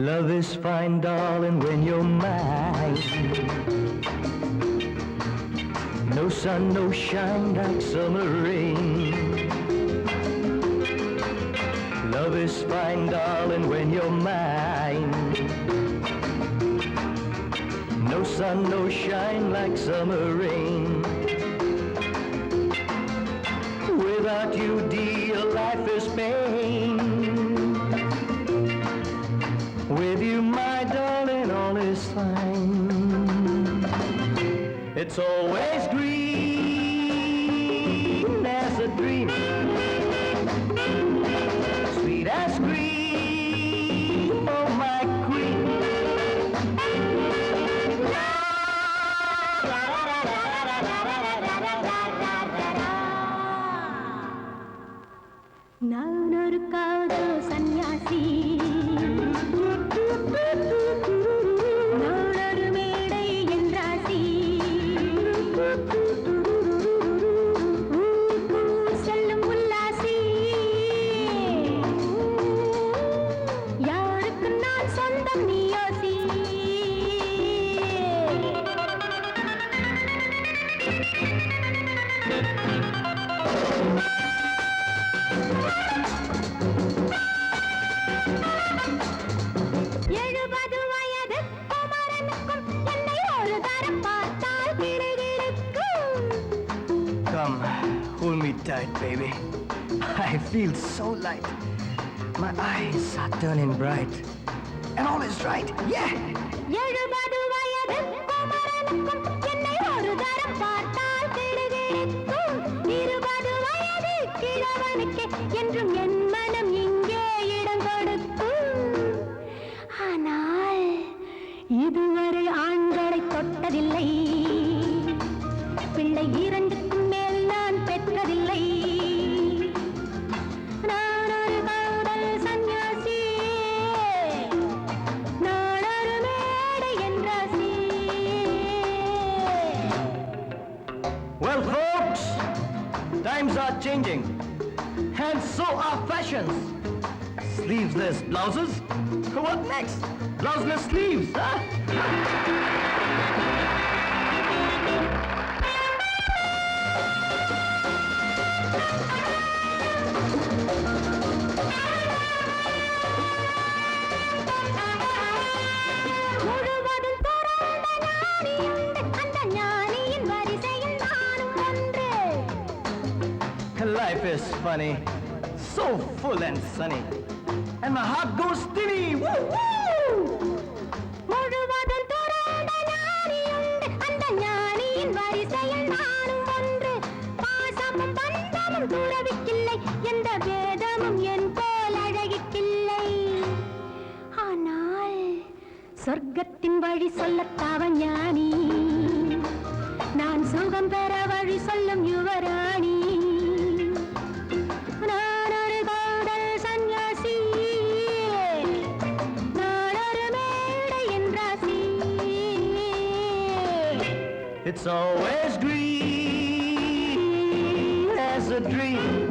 Love is fine, darling, when you're mine. No sun, no shine like summer rain. Love is fine, darling, when you're mine. No sun, no shine like summer rain. Without you, dear, life is pain. is fine. It's always green as a dream. Sweet as cream, oh my queen. நான் ஒரு காதல் சொந்தம் நீயோசி எழுபது வயது குமரனுக்கும் என்னை ஒரு தரம் பார்த்தால் கிடுகிடுக்கும் Come, hold me tight, baby. I feel so light. My eyes are turning bright. And all is right, yeah! எழுபது வயது குமரனுக்கும் என்னை ஒரு தரம் பார்த்தால் இருபது வயது கிழவனுக்கு என்றும் என் மனம் இங்கே இடம் கொடுக்கும் ஆனால் இதுவரை ஆண்களை தொட்டதில்லை பிள்ளை இரண்டு times are changing. And so are fashions. Sleeveless blouses? What next? Blouseless sleeves, huh? Life is funny. So full and sunny. And my heart goes steady. Woo, woo! முழுவதும் துறந்த ஞானி உண்டு அந்த ஞானியின் வரிசையில் நானும் ஒன்று பாசமும் பந்தமும் துறவிக்கில்லை எந்த வேதமும் என் போல் அழகிக்கில்லை ஆனால் சொர்க்கத்தின் வழி சொல்லத்தாவ ஞானி நான் சுகம் பெற வழி சொல்லும் யுவராணி It's always green as a dream.